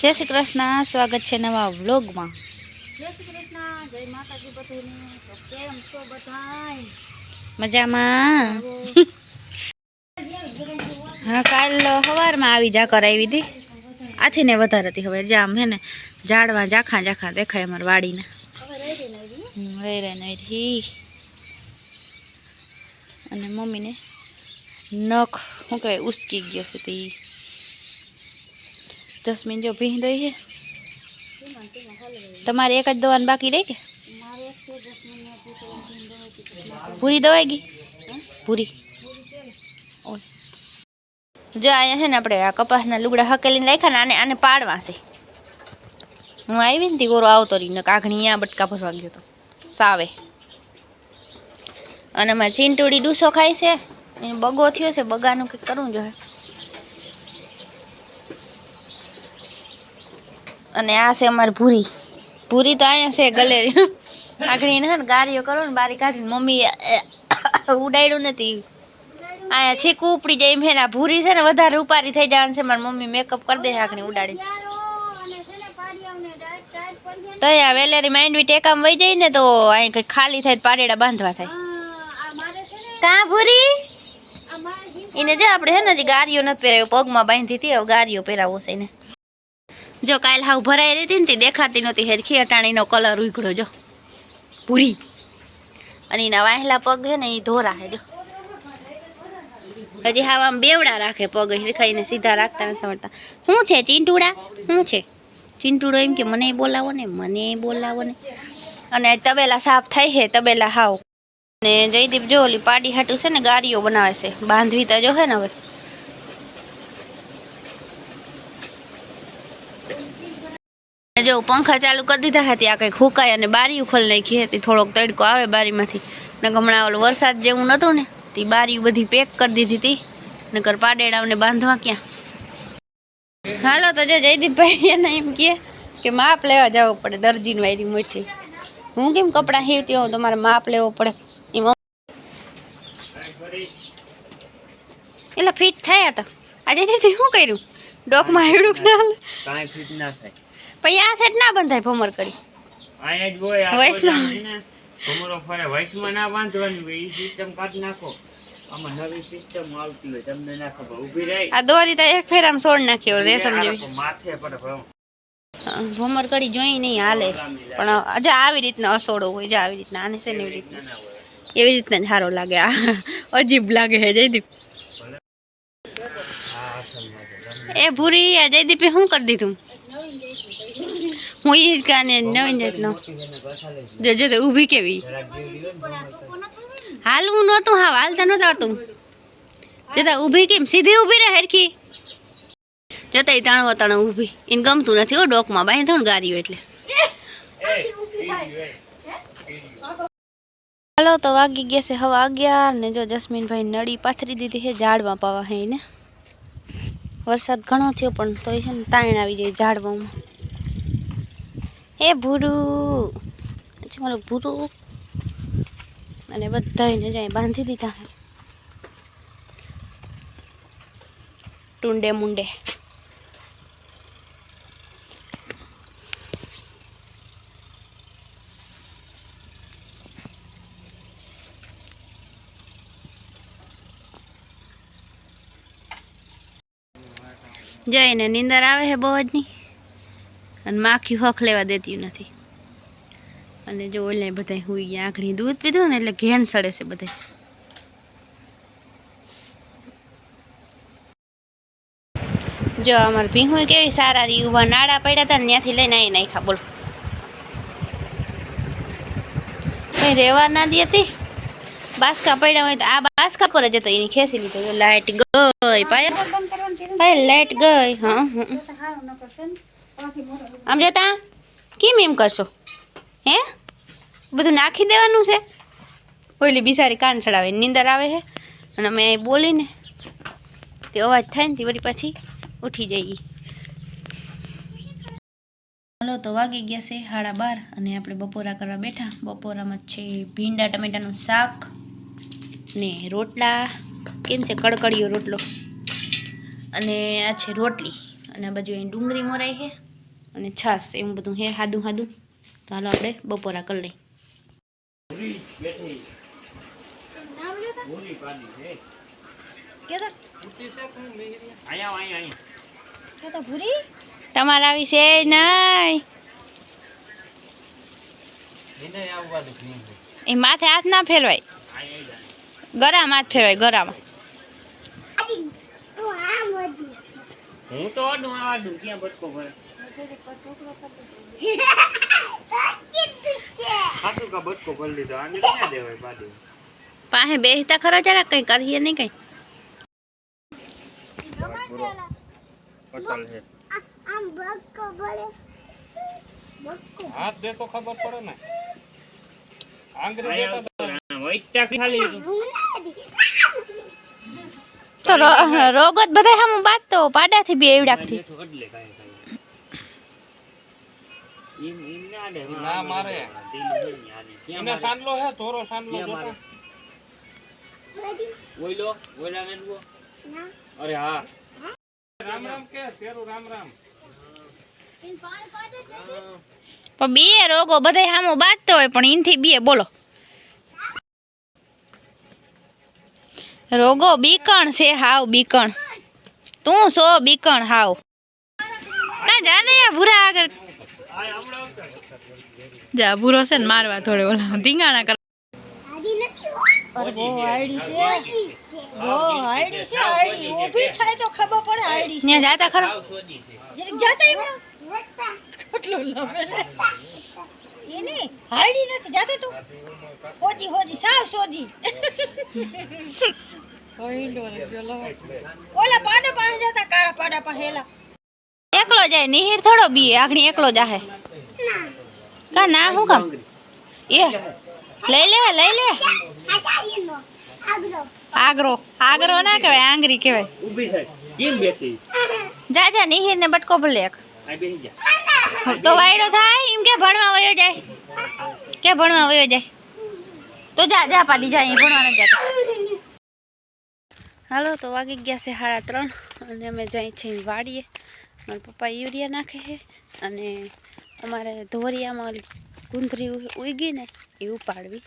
જય શ્રી કૃષ્ણ. સ્વાગત છે નવા વ્લોગમાં. જય શ્રી કૃષ્ણ. જય માતાજી બધાને. તો કેમ છો બધાય? મજામાં? હા કાલ સવારમાં આવી જા આવી હતી. આથી ને વધારે હતી હવે. જામ હે ને ઝાડવા ઝાખા જાખા દેખાય અમારા વાડીના. વૈરે અને મમ્મીને નખ શું કહેવાય ઉસકી ગયો છે તે. જસ્મીન જો ભીં દઈ છે. તમારે એક જ દવાનું બાકી રહી કે દસ મિનિટ પૂરી દવાઈ ગઈ? પૂરી. જો અહીંયા છે ને આપણે આ કપાસના લુગડા હકેલીને રાખ્યા ને આને આને પાડવા છે. હું આવી ને ગોરો આવતો રહીને કાઘણી અહીંયા બટકા ભરવા ગયો તો. સાવે. અને મારી ચીંટોડી ડૂસો ખાય છે. એને બગો થયો છે, બગાનું કંઈક કરવું જોઈએ અને આ છે અમારી ભૂરી. ભૂરી તો અહીંયા છે ગલેરી આગળ ને ગાડીઓ કરો ને બારી કાઢીને મમ્મી ઉડાડ્યું નથી. અહીંયા છીકું ઉપડી જાય એમ આ ભૂરી છે ને વધારે ઉપારી થઈ જવાનું છે. મારી મમ્મી મેકઅપ કરી દે આગળ ઉડાડી તો અહીંયા વેલેરી માંડવી ટેકામ વહી જાય ને તો અહીં કઈ ખાલી થાય પાડેડા બાંધવા થાય. આ કા ભૂરી? આ એને જે આપણે હે ને હજી ગાડીઓ નથી પહેરાવ્યો પગમાં બાંધી હતી હવે ગાડીઓ પહેરાવો છે એને. જો કાલ હાવ ભરાઈ રહી હતી ને તે દેખાતી નહોતી હેરખી અટાણીનો કલર ઉઘડો, જો. પૂરી. અને એના વાહેલા પગ છે ને એ ધોરા હે હજી હાવ આમ બેવડા રાખે પગ હિરખાઈને સીધા રાખતા નથી મળતા શું છે ચીંટુડા? શું છે? ચીંટુડો એમ કે મને બોલાવો ને, મને બોલાવો ને. અને તબેલા સાફ થાય છે, તબેલા હાવ. ને જયદીપ જો ઓલી પાડી હાટું છે ને ગાડીઓ બનાવે છે, બાંધવી તો જો હે ને હવે. જો પંખા ચાલુ કરી દીધા હતી, આ કંઈક હુકાય અને બારી ખોલી નાખી હતી. થોડોક તડકો આવે બારીમાંથી. ને હમણાં ઓલો વરસાદ જેવું નહોતું ને, તે બારી બધી પેક કરી દીધી હતી. નકર પાડેડાઓને બાંધવા ક્યાં? હાલો, તો જો જયદીપભાઈ એને એમ કહે કે માપ લેવા જવું પડે, દરજીની વાયરી મોટી હું કેમ કપડાં હીવતી હોઉં, તમારે માપ લેવો પડે? એમ એટલે ફિટ થયા હતા આજે શું કર્યું? ડોકમાં હેડું ના કાંઈ ફિટ ના થાય. પછી આ સેટ ના બંધાય ભમર કરી અહીંયા જ હોય આ વયસમાં. કોઈ દાડો છે ને, ભમરો ફરે વયસમાં ના બાંધવાની એ સિસ્ટમ કાઢી નાખો. આમાં નવી સિસ્ટમ આવતી હોય તમને ના ખબર ઊભી રહી. આ દોરી તો એક ફેરામાં સોડ નાખ્યો રેશમ જેવી. માથે પડે ભમર. જોઈ નહીં હાલે. પણ આજે આવી રીતના અસોડો હોય જે આવી રીતના આને છે ને એવી રીતના. એવી રીતના જ સારો લાગે આ અજીબ લાગે હે જયદીપ. એ ભૂરી આ જયદીપે શું કરી દીધું? હું ઈ કાને નવીન જાતનો મોટી ને. ઘસાલે જો જો, તો ઊભી કેવી? ને. હાલવું નહોતું હા હાલતા નહોતું આવતું જોતા ઊભી કેમ? સીધી ઊભી રહે હરખી. જોતા એ તણવો તણ ઊભી. એને ગમતું નથી હો ડોકમાં બાંધો ને ગાડીઓ એટલે. એ. હાલો, તો વાગી ગયા છે હવા અગિયાર ને જો જસ્મીનભાઈ નળી પાથરી દીધી છે ઝાડમાં પાવા હે એને વરસાદ ઘણો થયો, પણ તોય છે ને તાણ આવી જાય ઝાડવામાં. એ ભૂરું! પછી મારું ભૂરું. અને બધાને જાય બાંધી દીધા ટુંડે મુંડે. જઈને નીંદર આવે છે બહુ જ ની અને માખી હખ લેવા દેતી નથી. અને જો ઓલે બધા હુઈ ગયા, આંખણી દૂધ પીધું ને એટલે ઘેન સડે છે બધા જો અમારે ભીંહું કેવી સારા રહી ઊભા નાડા પડ્યા હતા ને ત્યાંથી લઈને આવી નાખ્યા, બોલો. કઈ રહેવા ના દી હતી? બાસકા પડ્યા હોય તો આ બાસકા પર જ હતો, એની ખેંચી લીધો. લાઈટ ગઈ પાય. ભાઈ લાઈટ ગઈ, હા આમ જોતા કેમ એમ કરશો? હે? બધું નાખી દેવાનું છે? કોઈલી બિચારી કાન ચડાવે, નીંદર આવે છે? અને અમે બોલીને તે અવાજ થાય ને તે વળી પાછી ઉઠી જઈએ. હાલો, તો વાગી ગયા છે સાડા બાર અને આપણે બપોરા કરવા બેઠા. બપોરામાં છે ભીંડા, ટમેટાનું શાક ને રોટલા. કેમ છે? કડકડીયો રોટલો. અને આ છે રોટલી. અને આ બાજુ અહીં ડુંગળી મોરાઈ છે અને છાશ એવું બધું હે હાદું હાદું. તો હાલો આપણે બપોરા કરી લઈ આવ, તમારા વિશે નહીં. એ માથે હાથ ના ફેરવાય. ગરામાં હાથ ફેરવાય ગરામાં હું તો આ ડુંગિયા બટકો ભરે? ખાસું કા બટકો ભરી લીધો? આને ક્યાં દેવાય પાડી પાસે બેસતા ખરા જરા કઈ કરીએ નહીં કંઈ. પટલ છે હાથ દે તો ખબર પડે ને. આંગળી દે તો વૈત્યા ખાલી તો રોગો જ બધા સામું બાજતો પાડાથી બી એવડાકથી. ના મારે. એને સાંડલો હે થોરો સાંડલો જોતો. મારે? ઓયલો ઓયલા અરે હા. રામ રામ કે શેરું રામ રામ. પણ બે રોગો બધા સામું બાજતો હોય પણ એનથી બે બોલો. રોગો બીકણ છે હાવ બીકણ. તું સો બીકણ હાવ? ના જા ને ભૂરા આગળ. જા ભૂરો છે ને મારવા થોડે ઓલા ધીંગાણા કર જાતા ખરો. એની નથી. જાતે તું? હોજી હોજી સાવ સોજી. ઓલા પાડા પાસે જતા કાળા પાડા પાસે એકલો જાય નિહિર થોડો બી આગણી એકલો જાહે. કા ના હું કામ? એ લઈ લે લઈ લે. આગરો આગરો ના કહેવાય આંગરી કહેવાય. ઊભી થાય. કેમ બેસી? જા જા નિહિર ને બટકો ભલે એક. આ બેસી જા. તો વાયડો થાય એમ કે ભણવા વયો જાય. કે ભણવા વયો જાય. તો જા જા પાડી જા અહીં ભણવા જતા હાલો, તો વાગી ગયા છે સાડા ત્રણ અને અમે જઈ છીએ વાડીએ. મારા પપ્પા યુરિયા નાખે છે અને અમારે ધોરિયામાં ગુંદરી ઉગી ને એ ઉપાડવી.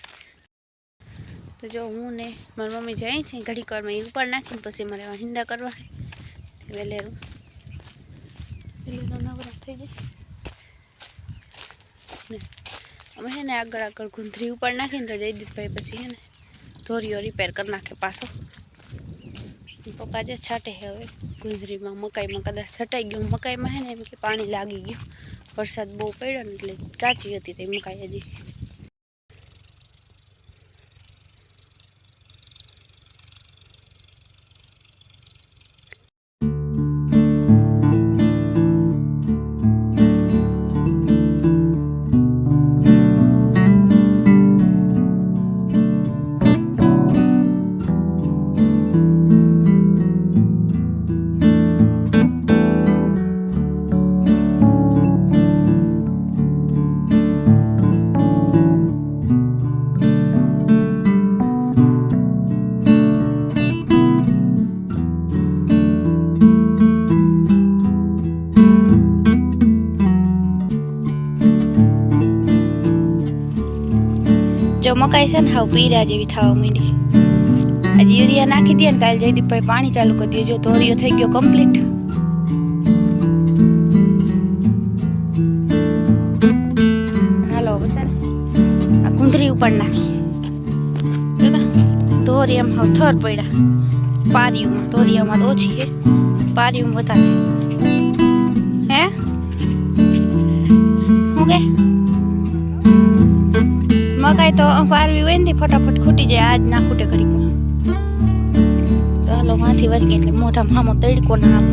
તો જો હું ને મારી મમ્મી જઈ છે, ઘડીક વારમાં એ ઉપાડ નાખીને પછી મારે હિંદા કરવા છે. વેલેરું વેલેરો નવરા થઈ જાય અમે છે ને આગળ આગળ ગુંદરી ઉપાડ નાખીને તો જયદીપભાઈ પછી છે ને ધોરીઓ રિપેર કરી નાખે પાછો. પપ્પા જે છાંટે હવે, ગુંજરીમાં મકાઈમાં કદાચ છટાઈ ગયું. મકાઈમાં હે ને એમ કે પાણી લાગી ગયું. વરસાદ બહુ પડ્યો ને એટલે કાચી હતી તે મકાઈ હજી. મકાઈ છે ને હાવ પીરા જેવી થવા માંડી. આજે યુરિયા નાખી દે ને કાલે જયદીપભાઈ પાણી ચાલુ કરી દેજો. ધોરિયો થઈ ગયો કમ્પ્લીટ હાલો બસ આ કુંદરી ઉપર નાખી ધોરી એમ હાવ થર પડ્યા. પારિયું ધોરિયામાં તો ઓછી છે. પારિયું વધારે. હે? શું મકાઈ તો વારવી હોય ને ફટાફટ ખૂટી જાય. આજ ના ખૂટે ઘડીક. ચાલો, માંથી વચકે એટલે મોઢા મામો તડકો ના આવે.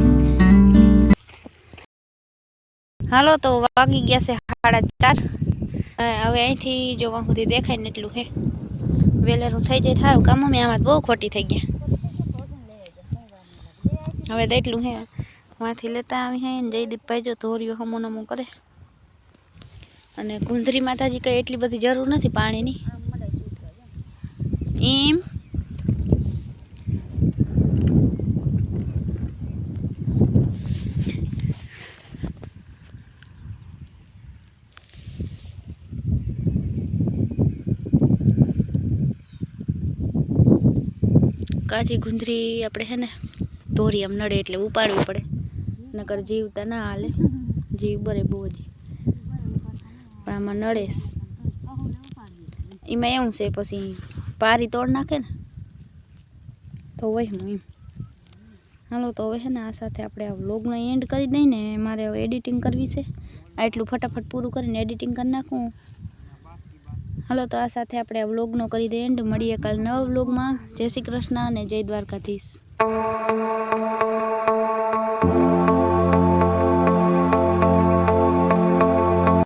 હાલો, તો વાગી ગયા છે સાડા ચાર. હવે અહીંથી જોવા સુધી દેખાય ને એટલું હે. વેલેરું થઈ જાય સારું કામ. અમે આમાં બહુ ખોટી થઈ ગયા. હવે તો એટલું હે. વાંથી લેતા આવી હે જયદીપભાઈ જો ધોર્યો હમું નમું કરે. અને ગુંદરી માતાજી કંઈ એટલી બધી જરૂર નથી પાણીની? એમ? કાચી ગુંદરી આપણે હે ને તોરી આમ નડે એટલે ઉપાડવી પડે. નકર જીવતા ના હાલે. જીવ બરે બહુ જ. પણ આમાં નળેશ એમાં એવું છે પછી પારી તોડ નાખે ને તો વહેમું એમ હાલો તો હવે છે ને આ સાથે આપણે આ વ્લોગનો એન્ડ કરી દઈએ ને મારે હવે એડિટિંગ કરવી છે આ એટલું ફટાફટ પૂરું કરીને એડિટિંગ કરી નાખું હાલો તો આ સાથે આપણે આ વ્લોગનો કરી દઈએ એન્ડ મળીએ કાલ નવા વ્લોગમાં જય શ્રી કૃષ્ણ અને જય દ્વારકાધીશ